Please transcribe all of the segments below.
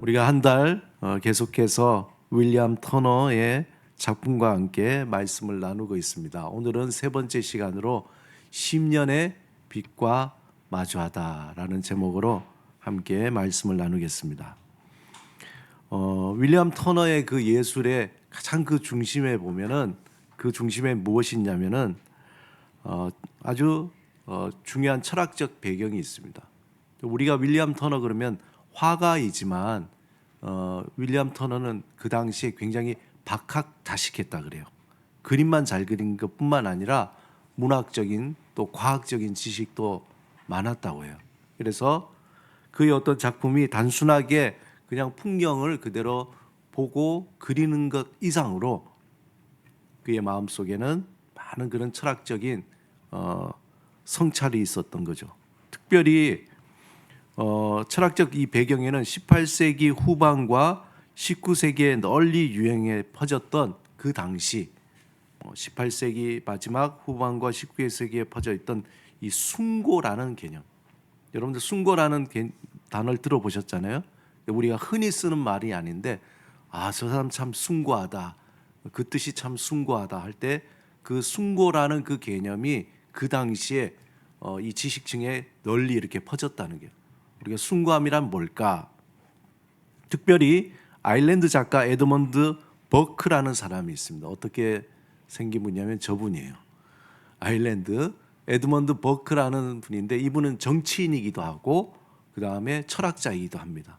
우리가 한달 어, 계속해서 윌리엄 터너의 작품과 함께 말씀을 나누고 있습니다. 오늘은 세 번째 시간으로 10년의 빛과 마주하다라는 제목으로 함께 말씀을 나누겠습니다. 어, 윌리엄 터너의 그 예술의 가장 그 중심에 보면은 그 중심에 무엇이 있냐면은 어, 아주 어, 중요한 철학적 배경이 있습니다. 우리가 윌리엄 터너 그러면 화가이지만 어, 윌리엄 터너는 그 당시에 굉장히 박학다식했다 그래요. 그림만 잘 그린 것뿐만 아니라 문학적인 또 과학적인 지식도 많았다고 해요. 그래서 그의 어떤 작품이 단순하게 그냥 풍경을 그대로 보고 그리는 것 이상으로 그의 마음 속에는 많은 그런 철학적인 어, 성찰이 있었던 거죠. 특별히 어, 철학적 이 배경에는 18세기 후반과 19세기에 널리 유행해 퍼졌던 그 당시 어, 18세기 마지막 후반과 19세기에 퍼져 있던 이 숭고라는 개념. 여러분들 숭고라는 개- 단어를 들어보셨잖아요. 우리가 흔히 쓰는 말이 아닌데 아 저 사람 참 숭고하다. 그 뜻이 참 숭고하다 할 때 그 숭고라는 그 개념이 그 당시에 어, 이 지식층에 널리 이렇게 퍼졌다는 게 우리가 숭고함이란 뭘까? 특별히 아일랜드 작가 에드먼드 버크라는 사람이 있습니다. 어떻게 생긴 분이냐면 저분이에요. 아일랜드 에드먼드 버크라는 분인데 이분은 정치인이기도 하고 그 다음에 철학자이기도 합니다.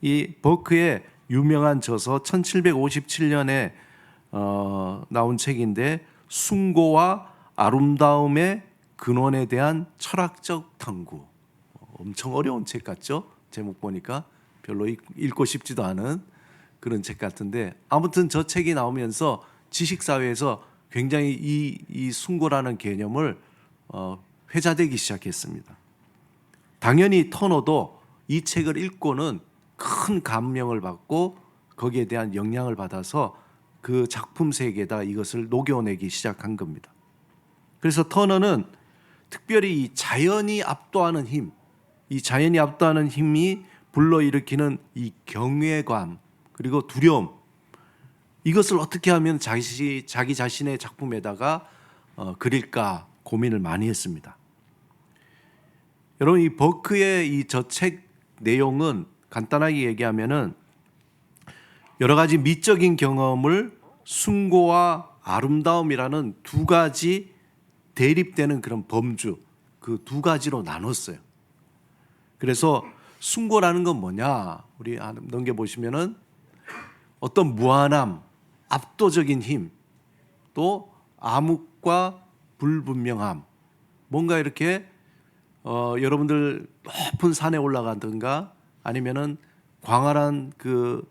이 버크의 유명한 저서 1757년에 어, 나온 책인데 숭고와 아름다움의 근원에 대한 철학적 탐구. 어, 엄청 어려운 책 같죠? 제목 보니까 별로 읽- 읽고 싶지도 않은 그런 책 같은데 아무튼 저 책이 나오면서 지식 사회에서 굉장히 이, 이 숭고라는 개념을 어, 회자되기 시작했습니다. 당연히 터너도 이 책을 읽고는 큰 감명을 받고 거기에 대한 영향을 받아서 그 작품 세계에다 이것을 녹여내기 시작한 겁니다. 그래서 터너는 특별히 이 자연이 압도하는 힘, 이 자연이 압도하는 힘이 불러일으키는 이 경외감 그리고 두려움 이것을 어떻게 하면 자기, 자기 자신의 작품에다가 어, 그릴까 고민을 많이 했습니다. 여러분 이 버크의 이 저 책 내용은 간단하게 얘기하면은 여러 가지 미적인 경험을 숭고와 아름다움이라는 두 가지 대립되는 그런 범주 그 두 가지로 나눴어요. 그래서 숭고라는 건 뭐냐? 우리 넘겨 보시면은 어떤 무한함, 압도적인 힘, 또 암흑과 불분명함, 뭔가 이렇게 어, 여러분들 높은 산에 올라가든가 아니면은 광활한 그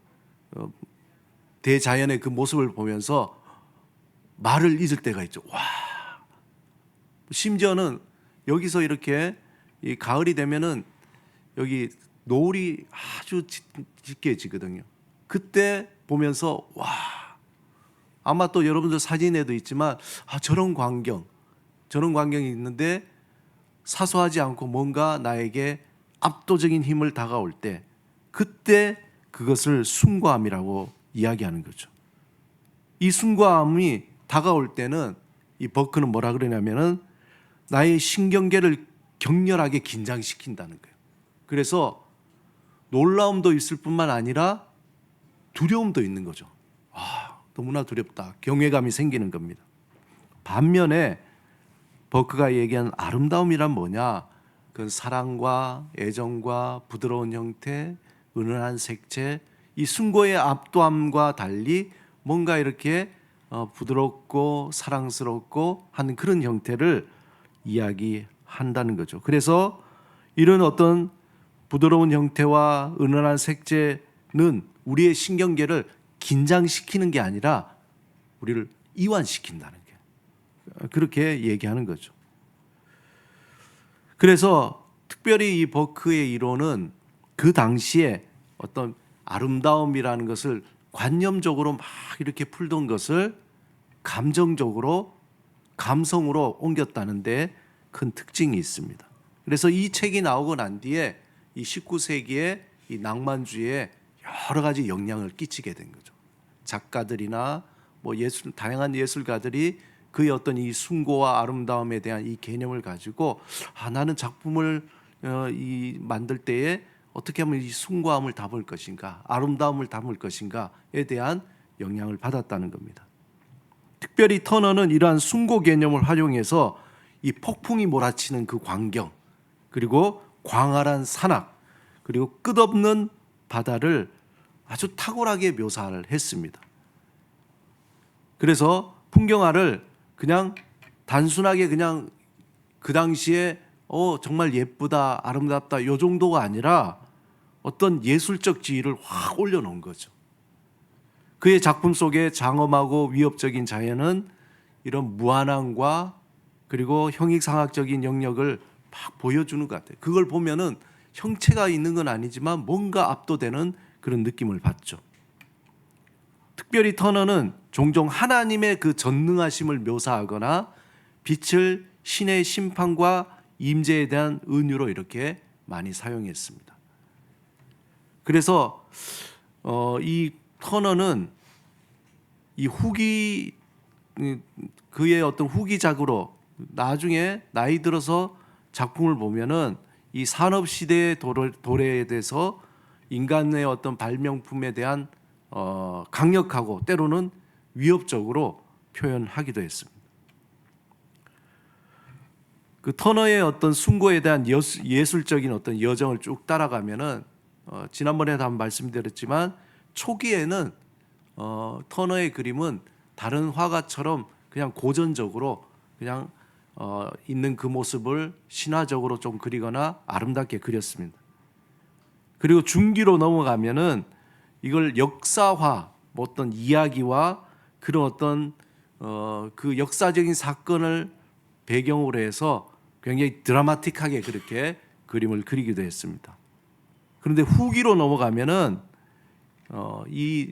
어, 대자연의 그 모습을 보면서 말을 잊을 때가 있죠. 와. 심지어는 여기서 이렇게 이 가을이 되면은 여기 노을이 아주 짙- 짙게 지거든요. 그때 보면서 와. 아마 또 여러분들 사진에도 있지만 아 저런 광경 저런 광경이 있는데 사소하지 않고 뭔가 나에게 압도적인 힘을 다가올 때 그때 그것을 숭고함이라고 이야기하는 거죠. 이 숭고함이 다가올 때는 이 버크는 뭐라 그러냐면은 나의 신경계를 격렬하게 긴장시킨다는 거예요. 그래서 놀라움도 있을 뿐만 아니라 두려움도 있는 거죠. 아, 너무나 두렵다. 경외감이 생기는 겁니다. 반면에 버크가 얘기한 아름다움이란 뭐냐? 그 사랑과 애정과 부드러운 형태, 은은한 색채, 이 숭고의 압도함과 달리 뭔가 이렇게 어, 부드럽고 사랑스럽고 하는 그런 형태를 이야기한다는 거죠. 그래서 이런 어떤 부드러운 형태와 은은한 색채는 우리의 신경계를 긴장시키는 게 아니라 우리를 이완시킨다는 게 그렇게 얘기하는 거죠. 그래서 특별히 이 버크의 이론은 그 당시에 어떤 아름다움이라는 것을 관념적으로 막 이렇게 풀던 것을 감정적으로 감성으로 옮겼다는데 큰 특징이 있습니다. 그래서 이 책이 나오고 난 뒤에 이 19세기에 이 낭만주의에 여러 가지 영향을 끼치게 된 거죠. 작가들이나 뭐 예술 다양한 예술가들이 그의 어떤 이 숭고와 아름다움에 대한 이 개념을 가지고 아 나는 작품을 어, 이 만들 때에 어떻게 하면 이 숭고함을 담을 것인가 아름다움을 담을 것인가에 대한 영향을 받았다는 겁니다. 특별히 터너는 이러한 숭고 개념을 활용해서 이 폭풍이 몰아치는 그 광경 그리고 광활한 산악 그리고 끝없는 바다를 아주 탁월하게 묘사를 했습니다. 그래서 풍경화를 그냥 단순하게 그냥 그 당시에 어 정말 예쁘다 아름답다 요 정도가 아니라 어떤 예술적 지위를 확 올려놓은 거죠. 그의 작품 속에 장엄하고 위협적인 자연은 이런 무한함과 그리고 형익상학적인 영역을 막 보여주는 것 같아요. 그걸 보면은 형체가 있는 건 아니지만 뭔가 압도되는 그런 느낌을 받죠. 특별히 터너는 종종 하나님의 그 전능하심을 묘사하거나 빛을 신의 심판과 임재에 대한 은유로 이렇게 많이 사용했습니다. 그래서 어, 이 터너는 이 후기 음, 그의 어떤 후기작으로 나중에 나이 들어서 작품을 보면은 이 산업 시대의 도래, 도래 에 대해서 인간의 어떤 발명품에 대한 어, 강력하고 때로는 위협적으로 표현하기도 했습니다. 그 터너의 어떤 숭고에 대한 여수, 예술적인 어떤 여정을 쭉 따라가면은 어, 지난번에도 한번 말씀드렸지만 초기에는 어, 터너의 그림은 다른 화가처럼 그냥 고전적으로 그냥 어, 있는 그 모습을 신화적으로 좀 그리거나 아름답게 그렸습니다. 그리고 중기로 넘어가면은 이걸 역사화, 뭐 어떤 이야기와 그런 어떤 어, 그 역사적인 사건을 배경으로 해서 굉장히 드라마틱하게 그렇게 그림을 그리기도 했습니다. 그런데 후기로 넘어가면은 어, 이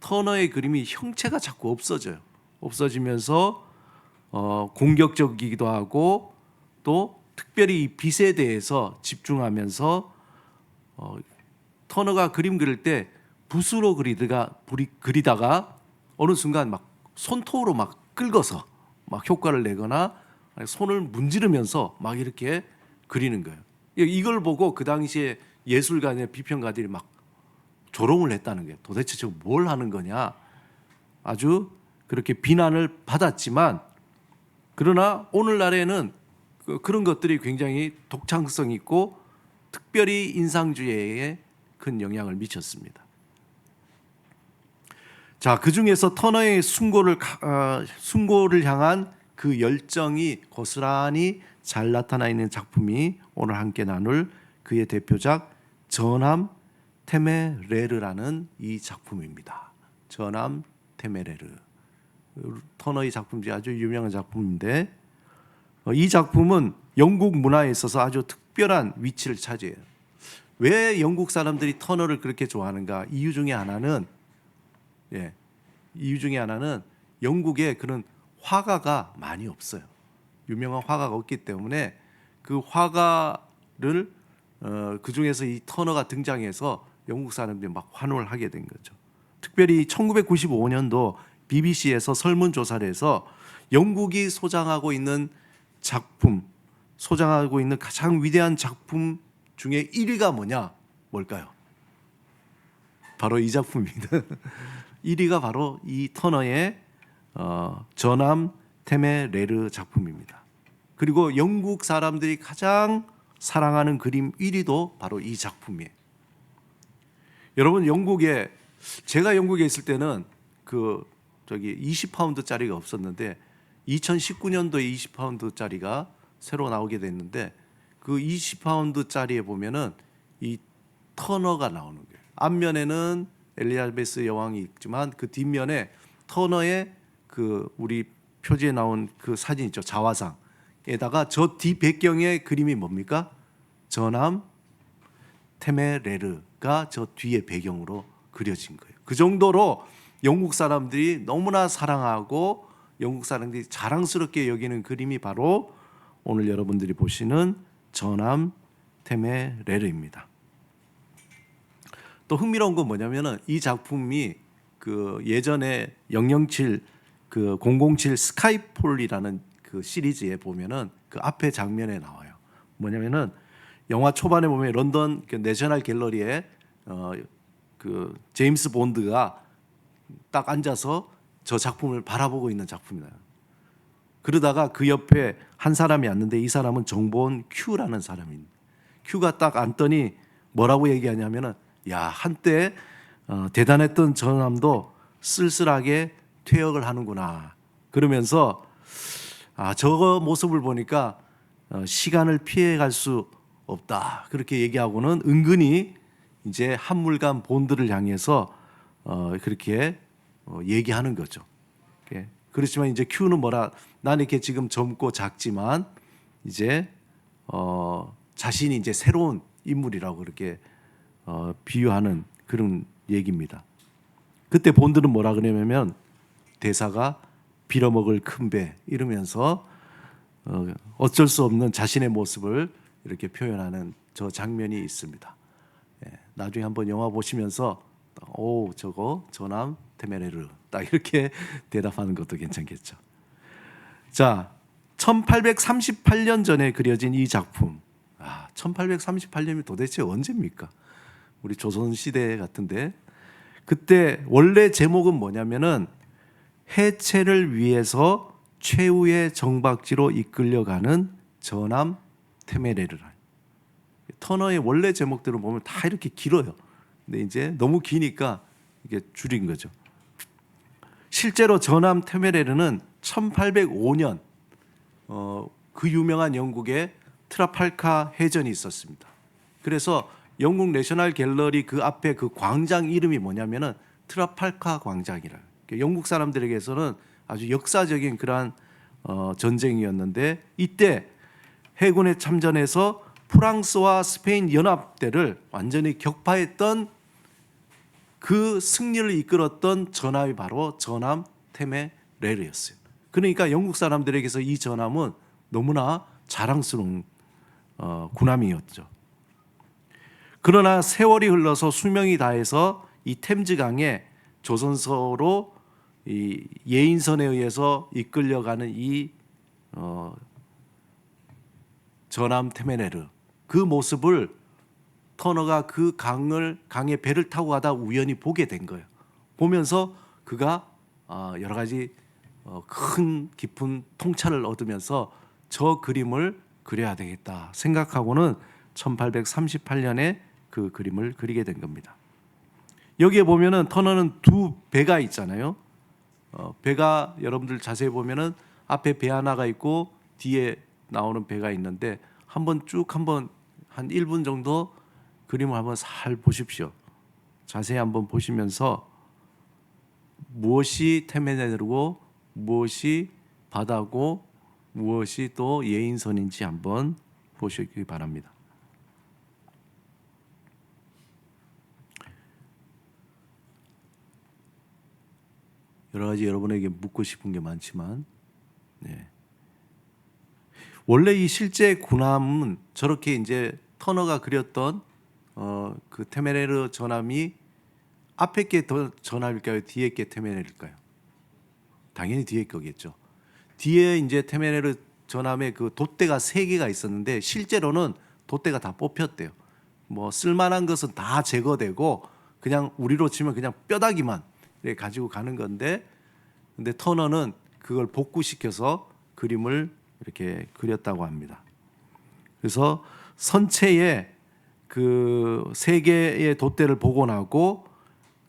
터너의 그림이 형체가 자꾸 없어져요. 없어지면서 어, 공격적이기도 하고 또 특별히 이 빛에 대해서 집중하면서 어, 터너가 그림 그릴 때 붓으로 그리다가 그리다가 어느 순간 막 손톱으로 막 긁어서 막 효과를 내거나 손을 문지르면서 막 이렇게 그리는 거예요. 이걸 보고 그 당시에 예술가의 비평가들이 막 조롱을 했다는 거예요. 도대체 저뭘 하는 거냐? 아주 그렇게 비난을 받았지만 그러나 오늘날에는 그- 그런 것들이 굉장히 독창성 있고 특별히 인상주의에 큰 영향을 미쳤습니다. 자, 그 중에서 터너의 숭고를 가- 어, 숭고를 향한 그 열정이 고스란히 잘 나타나 있는 작품이 오늘 함께 나눌 그의 대표작 전함 테메레르라는 이 작품입니다. 전함 테메레르. 터너의 작품 중에 아주 유명한 작품인데 어, 이 작품은 영국 문화에 있어서 아주 특별한 위치를 차지해요. 왜 영국 사람들이 터너를 그렇게 좋아하는가? 이유 중에 하나는 예, 이유 중에 하나는 영국에 그런 화가가 많이 없어요. 유명한 화가가 없기 때문에 그 화가를 어, 그 중에서 이 터너가 등장해서 영국 사람들이 막 환호를 하게 된 거죠. 특별히 1995년도 BBC에서 설문조사를 해서 영국이 소장하고 있는 작품, 소장하고 있는 가장 위대한 작품 중에 1위가 뭐냐? 뭘까요? 바로 이 작품입니다. 1위가 바로 이 터너의 어, 전함 테메레르 작품입니다. 그리고 영국 사람들이 가장 사랑하는 그림 1위도 바로 이 작품이에요. 여러분 영국에 제가 영국에 있을 때는 그 저기 20파운드짜리가 없었는데 2019년도에 20파운드짜리가 새로 나오게 됐는데 그 20파운드짜리에 보면은 이 터너가 나오는 거예요. 앞면에는 엘리자베스 여왕이 있지만 그 뒷면에 터너의 그 우리 표지에 나온 그 사진 있죠 자화상에다가 저뒤 배경의 그림이 뭡니까? 전함 테메레르가 저 뒤에 배경으로 그려진 거예요. 그 정도로 영국 사람들이 너무나 사랑하고 영국 사람들이 자랑스럽게 여기는 그림이 바로 오늘 여러분들이 보시는 전함 테메레르입니다. 또 흥미로운 건 뭐냐면은 이 작품이 그 예전에 007 그 007 스카이폴이라는 그 시리즈에 보면은 그 앞에 장면에 나와요. 뭐냐면은 영화 초반에 보면 런던 그 내셔널 갤러리에 어 그 제임스 본드가 딱 앉아서 저 작품을 바라보고 있는 작품이다. 그러다가 그 옆에 한 사람이 왔는데 이 사람은 정보원 큐라는 사람입니다. 큐가 딱 앉더니 뭐라고 얘기하냐면은 야 한때 어, 대단했던 전함도 쓸쓸하게 퇴역을 하는구나. 그러면서 아 저거 모습을 보니까 어, 시간을 피해갈 수 없다. 그렇게 얘기하고는 은근히 이제 한물간 본드를 향해서 어, 그렇게 어, 얘기하는 거죠. 예. 그렇지만 이제 큐는 뭐라 나는 이렇게 지금 젊고 작지만 이제 어, 자신이 이제 새로운 인물이라고 그렇게 어, 비유하는 그런 얘기입니다. 그때 본드는 뭐라 그러냐면 대사가 빌어먹을 큰 배 이러면서 어, 어쩔 수 없는 자신의 모습을 이렇게 표현하는 저 장면이 있습니다. 예, 나중에 한번 영화 보시면서 오 저거 저남 테메레르 딱 이렇게 대답하는 것도 괜찮겠죠. 자, 1838년 전에 그려진 이 작품. 아, 1838년이 도대체 언제입니까? 우리 조선 시대 같은데 그때 원래 제목은 뭐냐면은 해체를 위해서 최후의 정박지로 이끌려가는 전함 테메레르라. 터너의 원래 제목들을 보면 다 이렇게 길어요. 근데 이제 너무 기니까 이게 줄인 거죠. 실제로 전함 테메레르는 1805년 어, 그 유명한 영국의 트라팔카 해전이 있었습니다. 그래서 영국 내셔널 갤러리 그 앞에 그 광장 이름이 뭐냐면은 트라팔카 광장이라. 영국 사람들에게서는 아주 역사적인 그러한 어, 전쟁이었는데 이때 해군에 참전해서 프랑스와 스페인 연합대를 완전히 격파했던 그 승리를 이끌었던 전함이 바로 전함 테메레르였어요. 그러니까 영국 사람들에게서 이 전함은 너무나 자랑스러운 어, 군함이었죠. 그러나 세월이 흘러서 수명이 다해서 이 템즈강에 조선서로 이 예인선에 의해서 이끌려가는 이 어, 전함 테메네르 그 모습을 터너가 그 강을 강에 배를 타고 가다 우연히 보게 된 거예요. 보면서 그가 어, 여러 가지 어, 큰 깊은 통찰을 얻으면서 저 그림을 그려야 되겠다 생각하고는 1838년에 그 그림을 그리게 된 겁니다. 여기에 보면은 터너는 두 배가 있잖아요. 어, 배가 여러분들 자세히 보면은 앞에 배 하나가 있고 뒤에 나오는 배가 있는데 한번 쭉 한번 한 1분 정도 그림을 한번 살 보십시오. 자세히 한번 보시면서 무엇이 테메네르고 무엇이 바다고 무엇이 또 예인선인지 한번 보시기 바랍니다. 여러 가지 여러분에게 묻고 싶은 게 많지만 네. 원래 이 실제 군함은 저렇게 이제 터너가 그렸던 어, 그 테메레르 전함이 앞에 게더 전함일까요? 뒤에 게 테메레르일까요? 당연히 뒤에 거겠죠. 뒤에 이제 테메레르 전함에 그 돛대가 세 개가 있었는데 실제로는 돛대가 다 뽑혔대요. 뭐 쓸만한 것은 다 제거되고 그냥 우리로 치면 그냥 뼈다귀만 가지고 가는 건데 근데 터너는 그걸 복구시켜서 그림을 이렇게 그렸다고 합니다. 그래서 선체에 그세 개의 돛대를 복원하고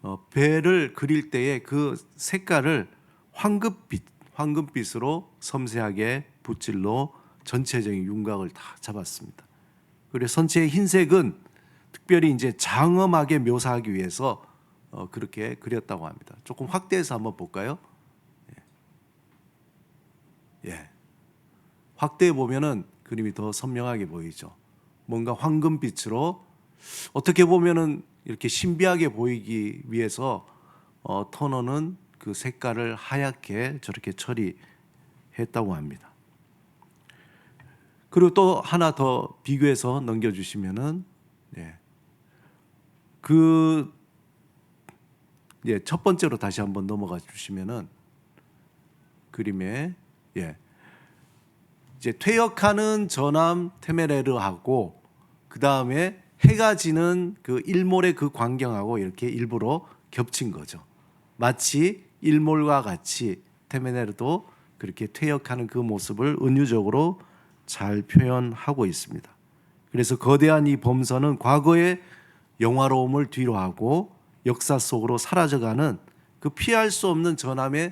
어, 배를 그릴 때에 그 색깔을 황금빛 황금빛으로 섬세하게 붓질로 전체적인 윤곽을 다 잡았습니다. 그리고 선체의 흰색은 특별히 이제 장엄하게 묘사하기 위해서 어, 그렇게 그렸다고 합니다. 조금 확대해서 한번 볼까요? 예. 예. 확대해 보면은 그림이 더 선명하게 보이죠. 뭔가 황금빛으로 어떻게 보면은 이렇게 신비하게 보이기 위해서 어, 터너는 그 색깔을 하얗게 저렇게 처리했다고 합니다. 그리고 또 하나 더 비교해서 넘겨주시면은 예. 그 예, 첫 번째로 다시 한번 넘어가 주시면은 그림에 예. 이제 퇴역하는 저남 테메레르하고 그 다음에 해가 지는 그 일몰의 그 광경하고 이렇게 일부러 겹친 거죠. 마치 일몰과 같이 테메레르도 그렇게 퇴역하는 그 모습을 은유적으로 잘 표현하고 있습니다. 그래서 거대한 이 범선은 과거의 영화로움을 뒤로하고 역사 속으로 사라져가는 그 피할 수 없는 전함의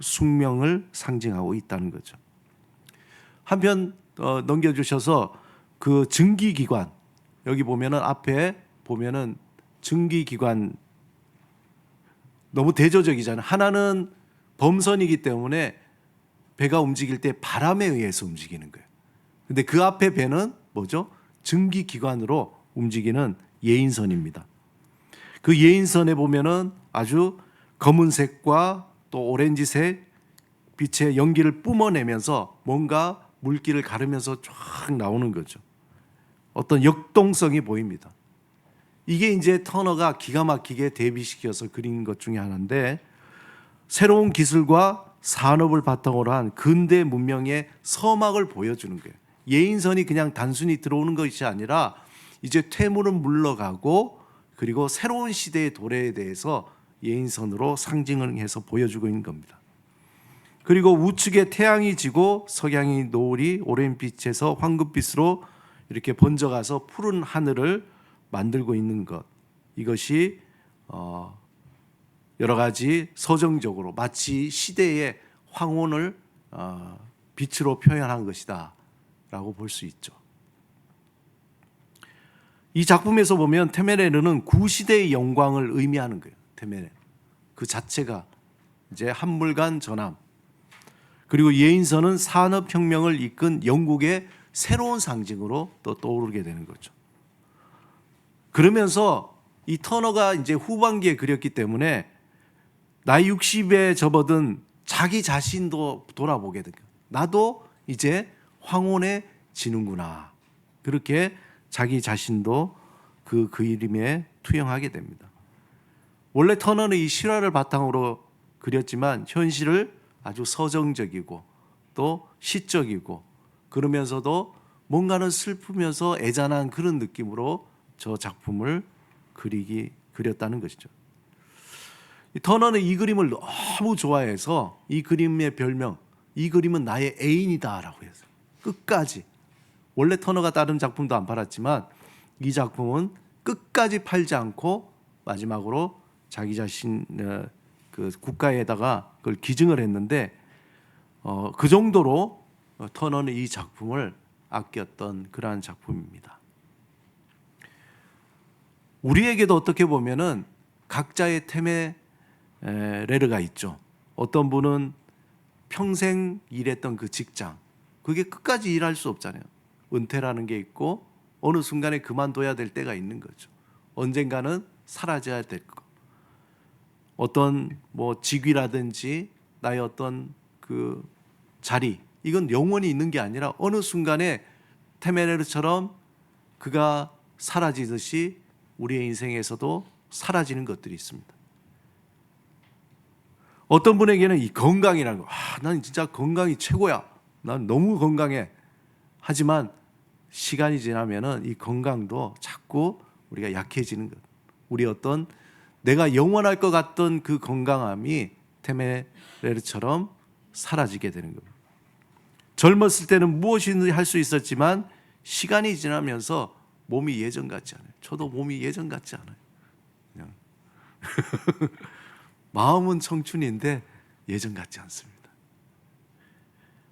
숙명을 상징하고 있다는 거죠. 한편 어, 넘겨주셔서 그 증기기관 여기 보면은 앞에 보면은 증기기관 너무 대조적이잖아요. 하나는 범선이기 때문에 배가 움직일 때 바람에 의해서 움직이는 거예요. 근데 그 앞에 배는 뭐죠? 증기기관으로 움직이는 예인선입니다. 그 예인선에 보면은 아주 검은색과 또 오렌지색 빛의 연기를 뿜어내면서 뭔가 물기를 가르면서 쫙 나오는 거죠. 어떤 역동성이 보입니다. 이게 이제 터너가 기가 막히게 대비시켜서 그린 것 중에 하나인데 새로운 기술과 산업을 바탕으로 한 근대 문명의 서막을 보여주는 거예요. 예인선이 그냥 단순히 들어오는 것이 아니라 이제 퇴물은 물러가고 그리고 새로운 시대의 도래에 대해서 예인선으로 상징을 해서 보여주고 있는 겁니다. 그리고 우측에 태양이 지고 석양이 노을이 오랜빛에서 황금빛으로 이렇게 번져가서 푸른 하늘을 만들고 있는 것 이것이 어 여러 가지 서정적으로 마치 시대의 황혼을 어 빛으로 표현한 것이다라고 볼 수 있죠. 이 작품에서 보면 테메레르는 구시대의 영광을 의미하는 거예요. 테메레 그 자체가 이제 한물간 전함 그리고 예인선은 산업혁명을 이끈 영국의 새로운 상징으로 또 떠오르게 되는 거죠. 그러면서 이 터너가 이제 후반기에 그렸기 때문에 나이 60에 접어든 자기 자신도 돌아보게 됩니다. 나도 이제 황혼해지는구나. 그렇게 자기 자신도 그 그림에 투영하게 됩니다. 원래 터너는 이 실화를 바탕으로 그렸지만 현실을 아주 서정적이고 또 시적이고 그러면서도 뭔가는 슬프면서 애잔한 그런 느낌으로 저 작품을 그리기 그렸다는 것이죠. 이 터너는 이 그림을 너무 좋아해서 이 그림의 별명 이 그림은 나의 애인이다라고 해서 끝까지 원래 터너가 다른 작품도 안 팔았지만 이 작품은 끝까지 팔지 않고 마지막으로 자기 자신 어, 그 국가에다가 그걸 기증을 했는데 어, 그 정도로 터너는 이 작품을 아꼈던 그러한 작품입니다. 우리에게도 어떻게 보면은 각자의 테메레르가 있죠. 어떤 분은 평생 일했던 그 직장, 그게 끝까지 일할 수 없잖아요. 은퇴라는 게 있고 어느 순간에 그만둬야 될 때가 있는 거죠. 언젠가는 사라져야 될 거. 어떤 뭐 직위라든지 나의 어떤 그 자리 이건 영원히 있는 게 아니라 어느 순간에 테메레르처럼 그가 사라지듯이 우리의 인생에서도 사라지는 것들이 있습니다. 어떤 분에게는 이 건강이라는 거, 아, 난 진짜 건강이 최고야. 난 너무 건강해. 하지만 시간이 지나면은 이 건강도 자꾸 우리가 약해지는 것. 우리 어떤 내가 영원할 것 같던 그 건강함이 테메레르처럼 사라지게 되는 겁니다. 젊었을 때는 무엇이든지 할 수 있었지만 시간이 지나면서 몸이 예전 같지 않아요. 저도 몸이 예전 같지 않아요. 그냥 마음은 청춘인데 예전 같지 않습니다.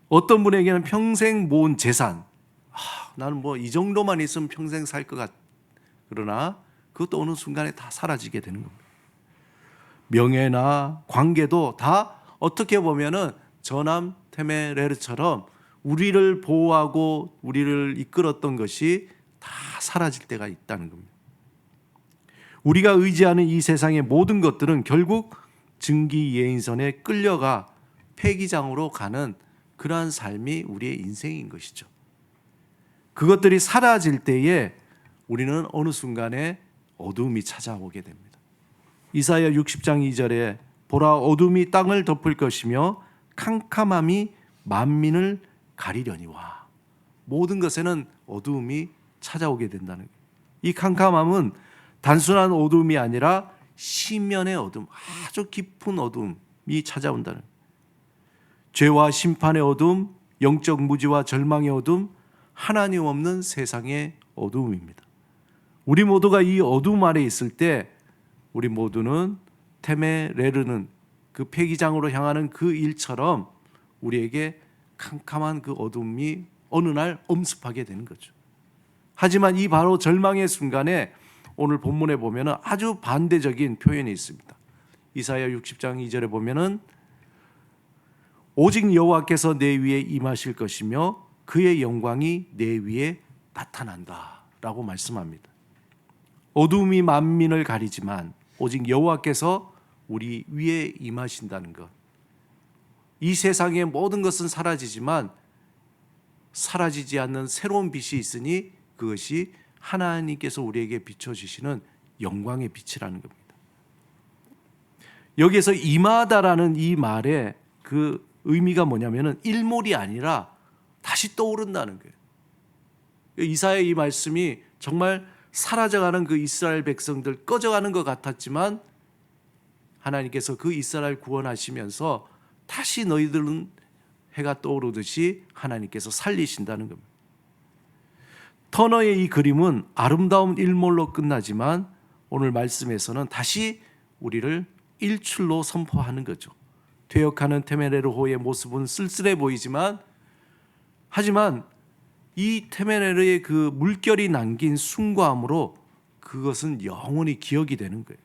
어떤 분에게는 평생 모은 재산, 아, 나는 뭐 이 정도만 있으면 평생 살 것 같. 그러나 그것도 어느 순간에 다 사라지게 되는 겁니다. 명예나 관계도 다 어떻게 보면은 저남 테메레르처럼 우리를 보호하고 우리를 이끌었던 것이 다 사라질 때가 있다는 겁니다. 우리가 의지하는 이 세상의 모든 것들은 결국 증기 예인선에 끌려가 폐기장으로 가는 그러한 삶이 우리의 인생인 것이죠. 그것들이 사라질 때에 우리는 어느 순간에 어둠이 찾아오게 됩니다. 이사야 60장 2절에 보라 어둠이 땅을 덮을 것이며 캄캄함이 만민을 가리려니와 모든 것에는 어두움이 찾아오게 된다는. 이 캄캄함은 단순한 어두움이 아니라 시면의 어둠, 아주 깊은 어둠이 찾아온다는. 죄와 심판의 어둠, 영적 무지와 절망의 어둠, 하나님 없는 세상의 어두움입니다. 우리 모두가 이 어둠 아래 있을 때 우리 모두는 테메레르는 그 폐기장으로 향하는 그 일처럼 우리에게 캄캄한 그 어둠이 어느 날 엄습하게 되는 거죠. 하지만 이 바로 절망의 순간에 오늘 본문에 보면은 아주 반대적인 표현이 있습니다. 이사야 60장 2절에 보면은 오직 여호와께서 내 위에 임하실 것이며 그의 영광이 내 위에 나타난다라고 말씀합니다. 어둠이 만민을 가리지만 오직 여호와께서 우리 위에 임하신다는 것. 이 세상의 모든 것은 사라지지만 사라지지 않는 새로운 빛이 있으니 그것이 하나님께서 우리에게 비춰 주시는 영광의 빛이라는 겁니다. 여기에서 임하다라는 이 말의 그 의미가 뭐냐면은 일몰이 아니라 다시 떠오른다는 거예요. 이사의 이 말씀이 정말 사라져가는 그 이스라엘 백성들 꺼져가는 것 같았지만 하나님께서 그 이스라엘 구원하시면서 다시 너희들은 해가 떠오르듯이 하나님께서 살리신다는 겁니다. 터너의 이 그림은 아름다운 일몰로 끝나지만 오늘 말씀에서는 다시 우리를 일출로 선포하는 거죠. 퇴역하는 테메레르호의 모습은 쓸쓸해 보이지만 하지만 이 테메레르의 그 물결이 남긴 숭고함으로 그것은 영원히 기억이 되는 거예요.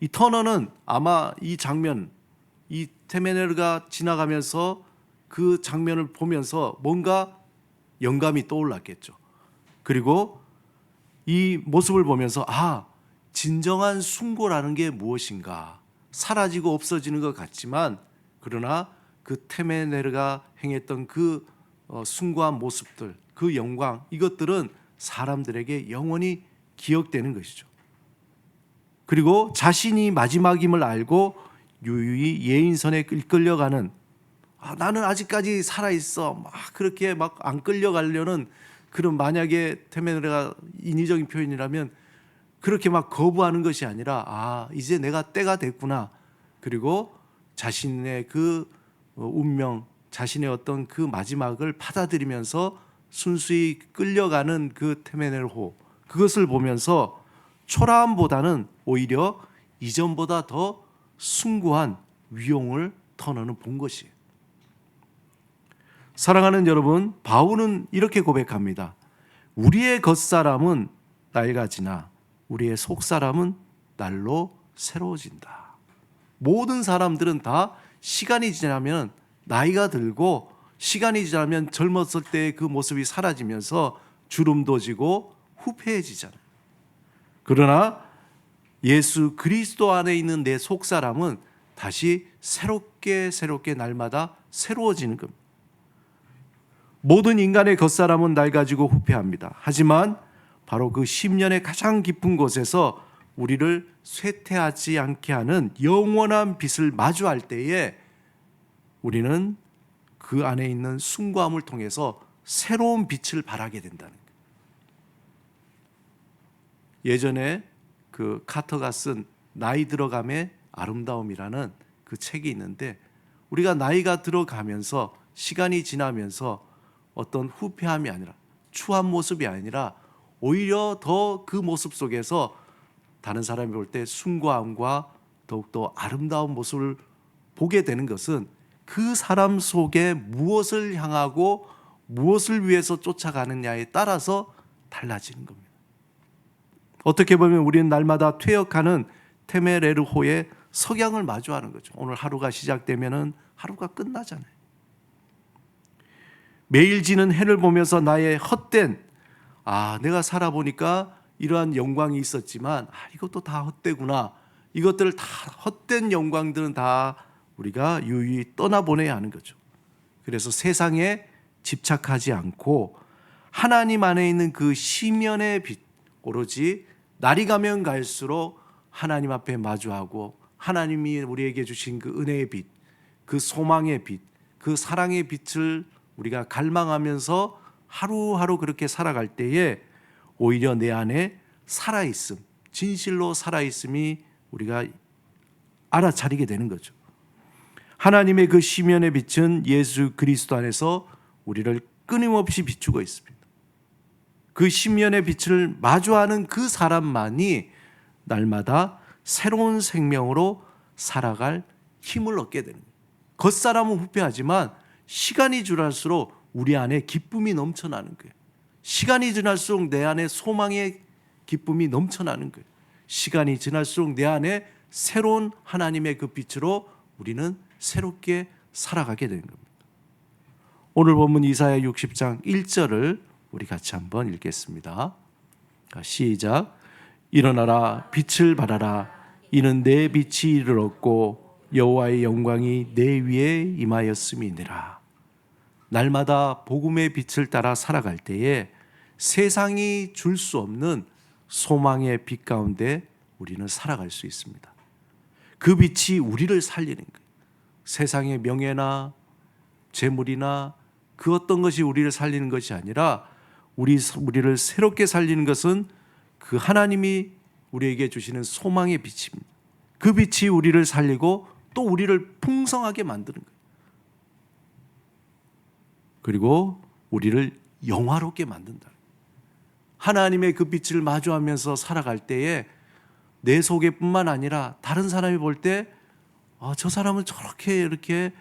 이 터너는 아마 이 장면, 이 테메네르가 지나가면서 그 장면을 보면서 뭔가 영감이 떠올랐겠죠. 그리고 이 모습을 보면서 아, 진정한 숭고라는 게 무엇인가? 사라지고 없어지는 것 같지만 그러나 그 테메네르가 행했던 그 어, 숭고한 모습들, 그 영광 이것들은 사람들에게 영원히 기억되는 것이죠. 그리고 자신이 마지막임을 알고 유유히 예인선에 이끌려가는 아, 나는 아직까지 살아 있어. 막 그렇게 막 안 끌려가려는 그런 만약에 테메네가 인위적인 표현이라면 그렇게 막 거부하는 것이 아니라 아 이제 내가 때가 됐구나. 그리고 자신의 그 어, 운명 자신의 어떤 그 마지막을 받아들이면서 순수히 끌려가는 그 테메넬호 그것을 보면서 초라함보다는 오히려 이전보다 더 숭고한 위용을 터너는 본 것이에요. 사랑하는 여러분, 바울은 이렇게 고백합니다. 우리의 겉사람은 낡아지나 우리의 속사람은 날로 새로워진다. 모든 사람들은 다 시간이 지나면 나이가 들고 시간이 지나면 젊었을 때의 그 모습이 사라지면서 주름도 지고 후패해지잖아요. 그러나 예수 그리스도 안에 있는 내 속 사람은 다시 새롭게 새롭게 날마다 새로워지는 겁니다. 모든 인간의 겉사람은 낡아지고 후패합니다. 하지만 바로 그 10년의 가장 깊은 곳에서 우리를 쇠퇴하지 않게 하는 영원한 빛을 마주할 때에 우리는 그 안에 있는 숭고함을 통해서 새로운 빛을 발하게 된다는 거예요. 예전에 그 카터가 쓴 나이 들어감의 아름다움이라는 그 책이 있는데 우리가 나이가 들어가면서 시간이 지나면서 어떤 후패함이 아니라 추한 모습이 아니라 오히려 더 그 모습 속에서 다른 사람이 볼 때 숭고함과 더욱더 아름다운 모습을 보게 되는 것은 그 사람 속에 무엇을 향하고 무엇을 위해서 쫓아가느냐에 따라서 달라지는 겁니다. 어떻게 보면 우리는 날마다 퇴역하는 테메레르호의 석양을 마주하는 거죠. 오늘 하루가 시작되면은 하루가 끝나잖아요. 매일 지는 해를 보면서 나의 헛된 아 내가 살아보니까 이러한 영광이 있었지만 아 이것도 다 헛되구나 이것들을 다 헛된 영광들은 다 우리가 유유히 떠나보내야 하는 거죠. 그래서 세상에 집착하지 않고 하나님 안에 있는 그 시면의 빛 오로지 날이 가면 갈수록 하나님 앞에 마주하고 하나님이 우리에게 주신 그 은혜의 빛, 그 소망의 빛, 그 사랑의 빛을 우리가 갈망하면서 하루하루 그렇게 살아갈 때에 오히려 내 안에 살아있음, 진실로 살아있음이 우리가 알아차리게 되는 거죠. 하나님의 그 시면의 빛은 예수 그리스도 안에서 우리를 끊임없이 비추고 있습니다. 그 시면의 빛을 마주하는 그 사람만이 날마다 새로운 생명으로 살아갈 힘을 얻게 되는 거예요. 겉사람은 후패하지만 시간이 지날수록 우리 안에 기쁨이 넘쳐나는 거예요. 시간이 지날수록 내 안에 소망의 기쁨이 넘쳐나는 거예요. 시간이 지날수록 내 안에 새로운 하나님의 그 빛으로 우리는 새롭게 살아가게 되는 겁니다. 오늘 본문 이사야 60장 1절을 우리 같이 한번 읽겠습니다. 자, 시작. 일어나라 빛을 발하라 이는 내 빛이 이르렀고 여호와의 영광이 내 위에 임하였음이니라. 날마다 복음의 빛을 따라 살아갈 때에 세상이 줄 수 없는 소망의 빛 가운데 우리는 살아갈 수 있습니다. 그 빛이 우리를 살리는 거예요. 세상의 명예나 재물이나 그 어떤 것이 우리를 살리는 것이 아니라 우리 우리를 새롭게 살리는 것은 그 하나님이 우리에게 주시는 소망의 빛입니다. 그 빛이 우리를 살리고 또 우리를 풍성하게 만드는 거예요. 그리고 우리를 영화롭게 만든다. 하나님의 그 빛을 마주하면서 살아갈 때에 내 속에뿐만 아니라 다른 사람이 볼 때 아, 저 사람은 저렇게 이렇게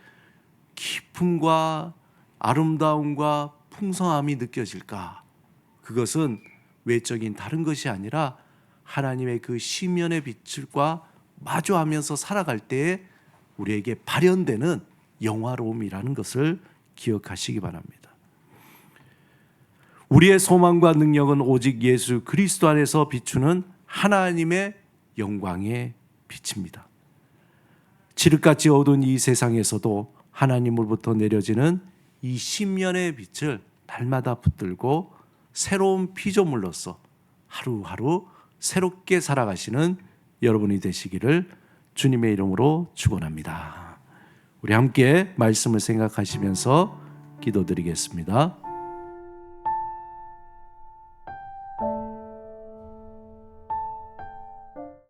기쁨과 아름다움과 풍성함이 느껴질까? 그것은 외적인 다른 것이 아니라 하나님의 그 시면의 빛과 마주하면서 살아갈 때에 우리에게 발현되는 영화로움이라는 것을 기억하시기 바랍니다. 우리의 소망과 능력은 오직 예수 그리스도 안에서 비추는 하나님의 영광의 빛입니다. 칠흑같이 어두운 이 세상에서도 하나님으로부터 내려지는 이 신면의 빛을 날마다 붙들고 새로운 피조물로서 하루하루 새롭게 살아가시는 여러분이 되시기를 주님의 이름으로 축원합니다. 우리 함께 말씀을 생각하시면서 기도드리겠습니다.